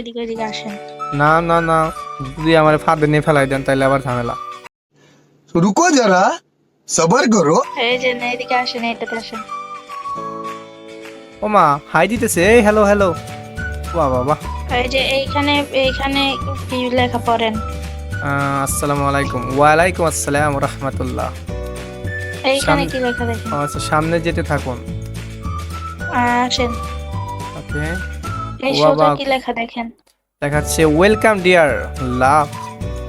এদিকে আসেন। না না না যদি আমার ফাঁদে নিয়ে ফেলাই দেন তাহলে আবার ঝামেলা। রুকো যারা সবার করো। এই যে না এদিকে আসেন এটাতে আসেন। হাই দিতেছে এই হ্যালো হ্যালো। বাহ বাহ বাহ। এই যে এইখানে এইখানে কি লেখা পড়েন? আসসালামু আলাইকুম। আসসালাম রাহমাতুল্লাহ। এইখানে কি লেখা দেখেন? আচ্ছা সামনে যেতে থাকুন। আসেন। ওকে। এই বাবা। সোজা কি লেখা দেখেন দেখাচ্ছে ওয়েলকাম ডিয়ার লাভ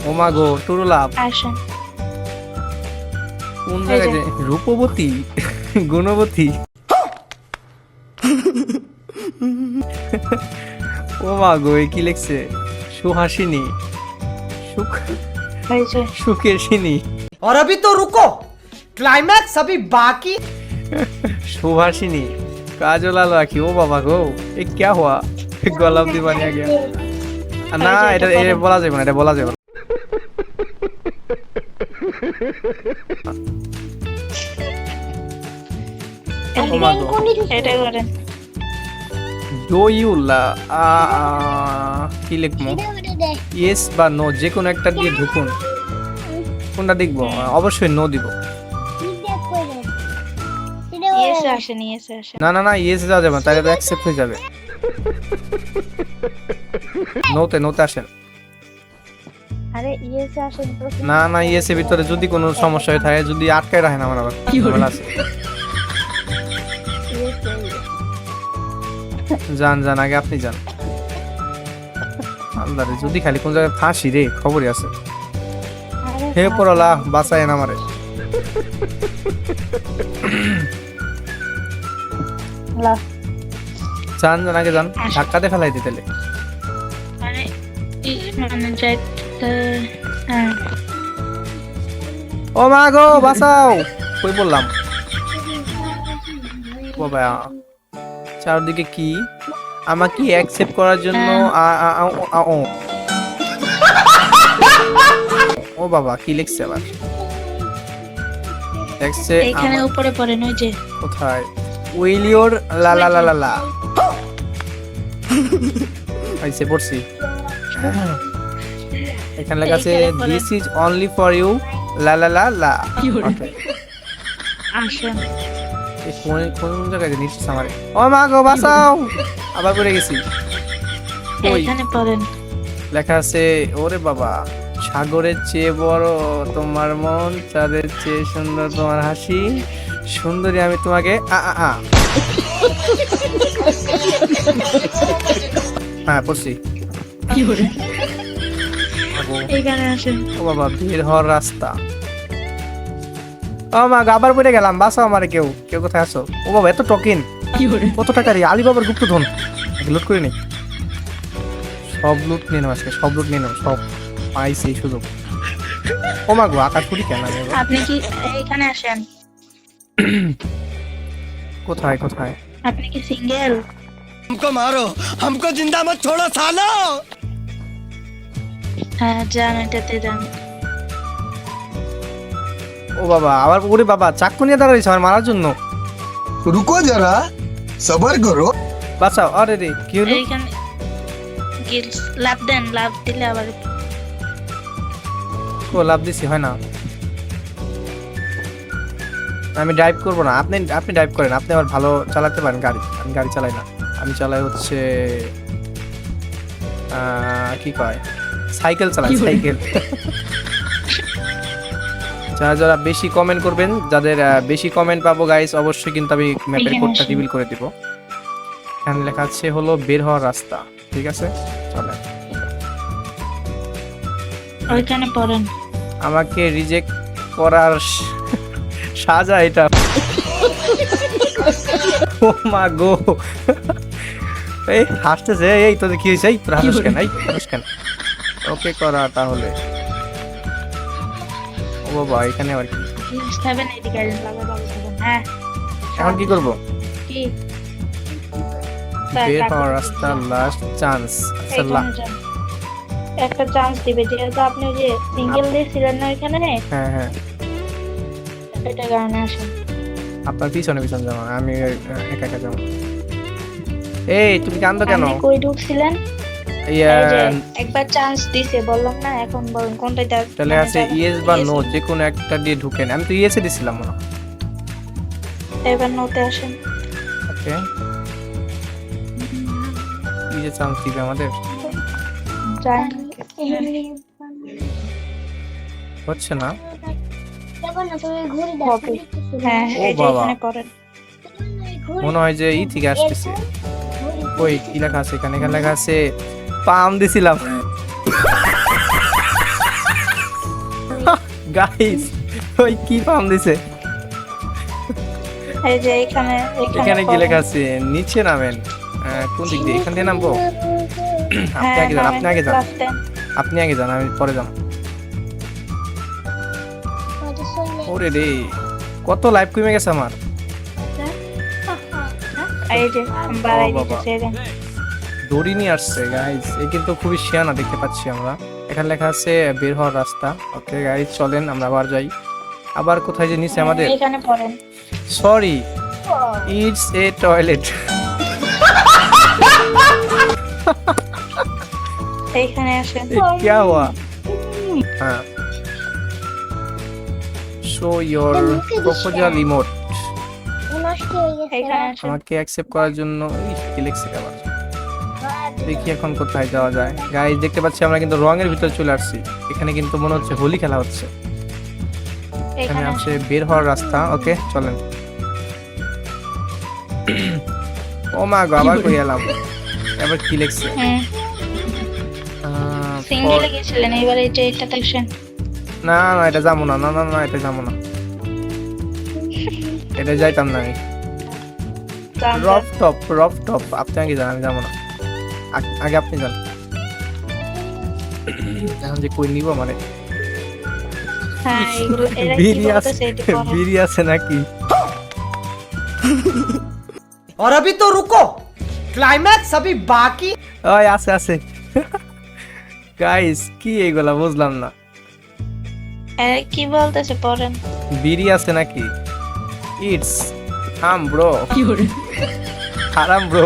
ও মা গো টুরু লাভ আসেন কোন এই যে। জায়গায় যে- রূপবতী গুণবতী ও মা গো এ কি লিখছে সুহাসিনী সুখ এই যে সুখের সিনী और अभी तो रुको क्लाइमैक्स अभी बाकी सुभाषिनी काजल राखी ओ बाबा गो ये क्या हुआ গলা অব্দি পানি আগে না এটা এটা বলা যাবে না এটা বলা যাবে না। একটা দিয়ে ঢুকুন। কোনটা দেখব? অবশ্যই নো দিব। না না না ইয়েস যাওয়া যাবে না তাহলে তো অ্যাকসেপ্ট হয়ে যাবে। নোতে নোতে আসেন আরে ইয়েসে আসেন না না ইয়েসের ভিতরে যদি কোনো সমস্যা হয়ে থাকে যদি আটকায় রাখেন আমার আবার ঝামেলা আছে। যান যান আগে আপনি যান। আল্লাহ যদি খালি কোন জায়গায় ফাঁসি রে খবরই আছে। হে পড়লা বাঁচায়েন আমারে। যান যান আগে যান। ধাক্কাতে ফেলাই দিতে মানে ই- মানে যাইতে হ্যাঁ ও মা গো বাঁচাও। কই বললাম? বাবা চারদিকে কি? আমাকে অ্যাকসেপ্ট করার জন্য আ ও, ও। ও বাবা কি লিখছে আবার? এইখানে উপরে পড়েন ওই যে। কোথায়? উইল ইওর লা লা লা লা লা। আইসে পড়ছি। এখানে লেখা আছে this is only for you লা লা লা লা। এই কোন কোন জায়গায় নিচ্ছিস আমারে? ও মা গো বাঁচাও! আবার পড়ে গেছি। কই? এইখানে পড়েন। লেখা আছে ওরে বাবা সাগরের চেয়ে বড় তোমার মন চাঁদের চেয়ে সুন্দর তোমার হাসি সুন্দরী আমি তোমাকে আ আ আ। হ্যাঁ পড়ছি। আগো, এইখানে আসেন। ও বাবা বের হওয়ার রাস্তা। ও মা গো, আবার পড়ে গেলাম আমারে কেউ। কেউ কোথায় আছো? ও বাবা এত টকিন। কত টাকা রে? আলিবাবার গুপ্তধন। লুট করে নি সব লুট নিয়ে নেব আজকে সব লুট নিয়ে নেব সব। পাইছি সুযোগ। ও মা গো আকাশ কুড়ি কেন আপনি কি এইখানে আসেন? কোথায় কোথায়? আপনি কি সিঙ্গেল हमको मारो हमको जिंदा मत छोड़ो सालो হ্যাঁ যান এটাতে যান ও বাবা আবার ওরে বাবা চাক্কু নিয়ে দাঁড়াইছে আমার মারার জন্য रुको जरा सबर करो বাঁচাও আরে রে কি হলো এইখানে গিলস লাভ দেন লাভ দিলে আবার ও লাভ দিছি হয় না আমি ড্রাইভ করব না। আপনি আপনি ড্রাইভ করেন। আপনি আবার ভালো চালাতে পারেন গাড়ি। আমি গাড়ি চালাই না। আমি চালাই হচ্ছে কি কয়? সাইকেল চালাই সাইকেল। যারা যারা বেশি কমেন্ট করবেন যাদের বেশি কমেন্ট পাবো গাইস অবশ্যই কিন্তু আমি ম্যাপের কোডটা। রিভিল করে দিব। এখানে লেখা আছে হলো বের হওয়ার রাস্তা। ঠিক আছে? চলে ওইখানে পড়েন। আমাকে রিজেক্ট করার সাজা এটা। ও মা গো। এই হাসতেছে এই তোদের কি হয়েছে? এই তোর হাসিস কেন? এই হাসিস কেন? ওকে করা তাহলে। ও বাবা এখানে আবার কি? হ্যাঁ। এখন কি করব? কি? বের হওয়ার রাস্তা লাস্ট চান্স আচ্ছা একটা চান্স দিবে যেহেতু আপনি যে সিঙ্গেল দিয়েছিলেন না ওইখানে? হ্যাঁ হ্যাঁ। এটা কারণে আসেন আপনার পিছনে পিছনে যাব আমি একা একা যাব। এই তুমি কান্দো কেন? আপনি কই ঢুকছিলেন? ইয়া, একবার চান্স দিছে বললাম না এখন বলুন কোনটা তাহলে আছে ইয়েস বা নো যে কোনো একটা দিয়ে ঢুকেন আমি তো ইয়েসে দিছিলাম মনে এবার নোতে আসেন। ওকে। কি যে চান্স দিবে আমাদের? হচ্ছে না। হ্যাঁ এই যে এখানে করেন মনে হয় যে ই থেকে আসতেছে। ওই কি লেখা আছে? এখানে এখানে লেখা আছে পাম দিছিলাম। গাইস ওই কি পাম দিছে? এই যে এখানে এখানে কি লেখা আছে? নিচে নামেন। আহ, কোন দিক দিয়ে? এখান দিয়ে নামবো? আপনি হ্যাঁ আগে যান আপনি আগে যান। আপনি আগে যান আমি পরে যান ওরে রে কত লাইভ কমে গেছে আমার এই যে আমি বাড়াই ও বাবা। দিতেছি এই যে। দড়ি নিয়ে আসছে গাইস এ কিন্তু খুবই শিয়ানা দেখতে পাচ্ছি আমরা এখানে লেখা আছে বের হওয়ার রাস্তা ওকে গাইস চলেন আমরা আবার যাই আবার কোথায় যে নিচে আমাদের এখানে পড়েন সরি ইটস এ টয়লেট এইখানে আসেন क्या हुआ हाँ প্রপোজাল ইমোট এইখানে আসেন আমাকে অ্যাকসেপ্ট করার জন্য লিখছে আবার দেখি এখন কোথায় যাওয়া যায়। গাইস দেখতে পাচ্ছি আমরা কিন্তু রঙের ভিতরে চলে আসছি। এখানে কিন্তু মনে হচ্ছে হোলি খেলা হচ্ছে। এখানে আছে বের হওয়ার রাস্তা। ওকে চলেন। ও মা গো আবার কই এলাম? এবার কি লিখছে আহ, সিঙ্গেলে গেছিলেন এবার এটা দেখছেন না না এটা যাবো না না না না এটা যাবো না এটা যাইতাম না আমি রফ টপ রফ টপ আপনি আগে যান আমি যাবো না আগ- আগে আপনি যান এখন যে কই নিব মানে হ্যাঁ এগুলো এরা কি বিড়ি আছে বলতেছে এটা পড়েন। বিড়ি আছে নাকি और अभी तो रुको क्लाइमैक्स अभी बाकी ওই আছে আছে গাইস কি এইগুলা বুঝলাম না এরা কি বলতেছে পড়েন। বিড়ি আছে নাকি? ইটস হাম ব্রো। হারাম ব্রো।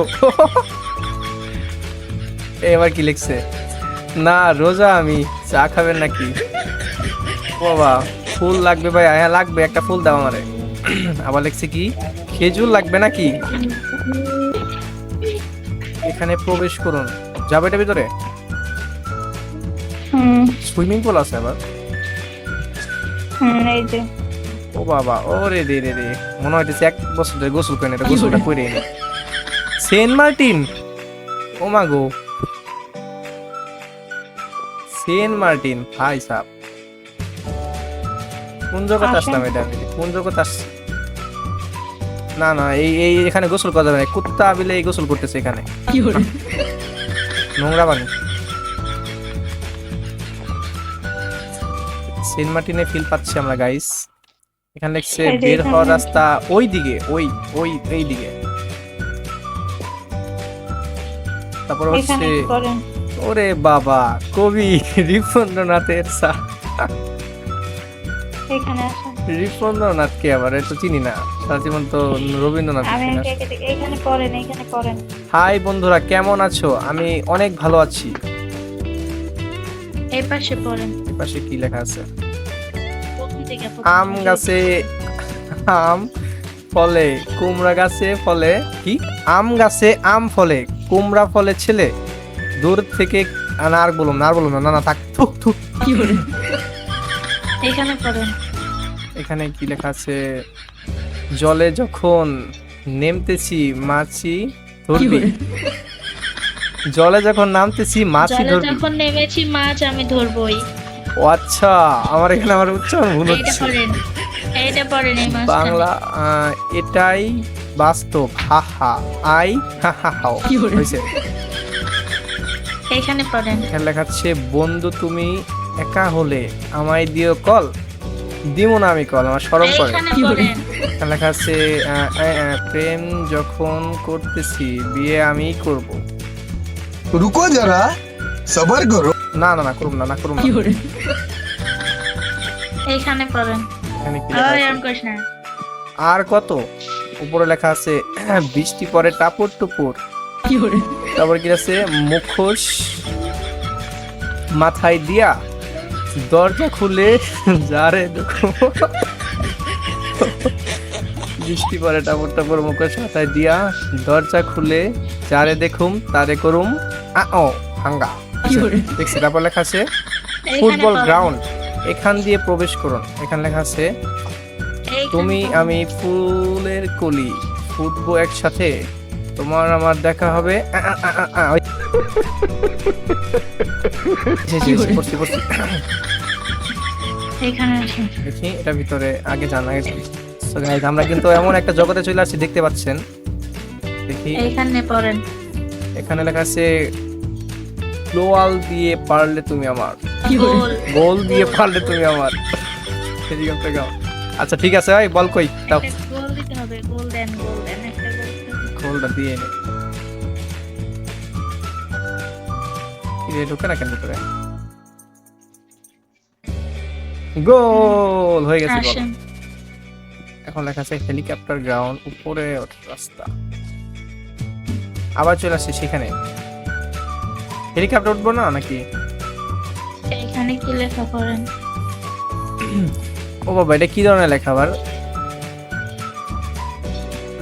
এবার কি লিখছে? না রোজা আমি চা খাবেন নাকি? বাবা ফুল লাগবে ভাই হ্যাঁ লাগবে একটা ফুল দাও আমারে। আবার লিখছে কি খেজুর লাগবে নাকি? এখানে প্রবেশ করুন। যাবে এটা ভিতরে? সুইমিং পুল আছে আবার। হুম এই যে। ও বাবা রে রে রে। মনে হইতেছে এক বছর ধরে গোসল করে না এটা গোসলটা করে নি সেন্ট মার্টিন? ও মা গো। সেন্ট মার্টিন ভাই সাহ কোন আসলাম এটা? আমি কোন আসছি না না এই এই এখানে গোসল করা যাবে না। কুত্তা বিলে এই গোসল করতেছে এখানে। নোংরা পানি সেন্ট মার্টিনে ফিল পাচ্ছি আমরা গাইস এখানে লিখছে বের হওয়ার রাস্তা ওই দিকে ওই ওই এই দিকে। তারপর হচ্ছে ওরে বাবা কবি রিপন্দ্রনাথের সা এখানে আসেন রিপন্দ্রনাথ কে আবার? এটা চিনি না। সারা জীবন তো রবীন্দ্রনাথ হাই বন্ধুরা কেমন আছো? আমি অনেক ভালো আছি। এই পাশে পড়েন। এই পাশে কি লেখা আছে? আম গাছে আম ফলে কুমড়া গাছে ফলে কি? আম গাছে আম ফলে কুমড়া ফলে ছেলে। দূর থেকে না আর বলুন না আর বলুন না না না থাক থুক থুক। এখানে পড়েন। এখানে কি লেখা আছে? জলে যখন নেমতেছি মাছি ধরবি। জলে যখন নামতেছি মাছি জলে ধরবি। যখন নেমেছি মাছ আমি ধরবই। ও আচ্ছা আমার এখানে আমার উচ্চারণ ভুল এইটা হচ্ছে। পড়েন এইটা পড়েন এই মাছ বাংলা আহ, এটাই বাস্তব হা হা আই হা হা হাও। হয়েছে? এখানে পড়েন। এখানে লেখা আছে বন্ধু তুমি একা হলে আমায় দিও কল? দিমু না আমি কল আমার সরম করে। এখানে পড়েন। এখানে লেখা আছে আহ, আহ, আহ, প্রেম যখন করতেছি বিয়ে আমি করব। রুকো যারা সবার করো না না না করুম না না করুম না। এইখানে পড়েন। আর কত? উপরে লেখা আছে বৃষ্টি পরে টাপর টুপুর। তারপর কি আছে? মুখোশ মাথায় দিয়া দরজা খুলে যারে দেখো। বৃষ্টি পরে টাপর টাপর মুখোশ মাথায় দিয়া দরজা খুলে যারে দেখুম তারে করুম। আ ও হাঙ্গা দেখছি তারপর লেখা আছে ফুটবল গ্রাউন্ড এখান দিয়ে প্রবেশ করুন। এখানে লেখা আছে তুমি আমি ফুলের কলি ফুটবো একসাথে। তোমার আমার দেখা হবে। দেখি এটা ভিতরে আগে জানা গেছে। আমরা কিন্তু এমন একটা জগতে চলে আসছি দেখতে পাচ্ছেন। দেখি। এইখানে পড়েন। এখানে লেখা আছে গ্লোয়াল দিয়ে পারলে তুমি আমার। গোল। দিয়ে পারলে তুমি আমার। আচ্ছা ঠিক আছে ভাই বল কই? দাও। একটা গোল দিতে হবে গোল দেন গোল দেন একটা গোল দেন। গোলটা দিয়ে নে। ঢোকে না কেন ভিতরে গোল! হয়ে গেছে গোল এখন লেখা আছে হেলিকপ্টার গ্রাউন্ড উপরে রাস্তা। আবার চলে আসছে সেখানে। হেলিকপ্টার উঠবো না নাকি? এইখানে কি লেখা করেন ও বাবা এটা কি ধরনের লেখা আবার?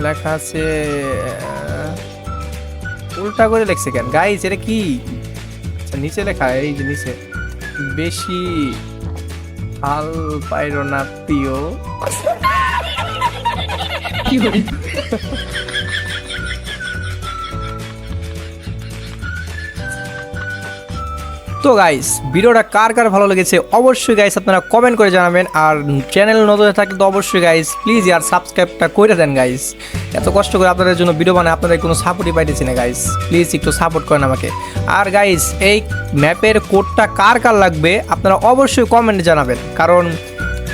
লেখা আছে উল্টা করে লেখছে কেন? গাইস এটা কি? আচ্ছা নিচে লেখা এই যে নিচে। বেশি হাল পাইরো না প্রিয়। তো গাইস ভিডিওটা কার কার ভালো লেগেছে অবশ্যই গাইস আপনারা কমেন্ট করে জানাবেন আর চ্যানেল নতুন থাকলে তো অবশ্যই গাইস প্লিজ আর সাবস্ক্রাইবটা করে দেন গাইস এত কষ্ট করে আপনাদের জন্য ভিডিও বানায়, আপনাদের কোনো সাপোর্টই পাইতেছি না গাইস প্লিজ একটু সাপোর্ট করেন আমাকে। আর গাইস এই ম্যাপের কোডটা কার কার লাগবে আপনারা অবশ্যই কমেন্টে জানাবেন। কারণ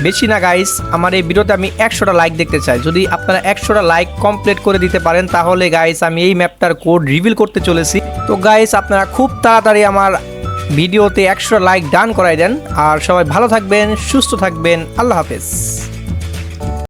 বেশি না গাইস আমার এই ভিডিওতে আমি একশোটা লাইক দেখতে চাই। যদি আপনারা একশোটা লাইক কমপ্লিট করে দিতে পারেন, তাহলে গাইস আমি এই ম্যাপটার কোড রিভিল করতে চলেছি। তো গাইস আপনারা খুব তাড়াতাড়ি আমার ভিডিওতে একশো লাইক ডান করাই দেন। আর সবাই ভালো থাকবেন সুস্থ থাকবেন। আল্লাহ হাফেজ।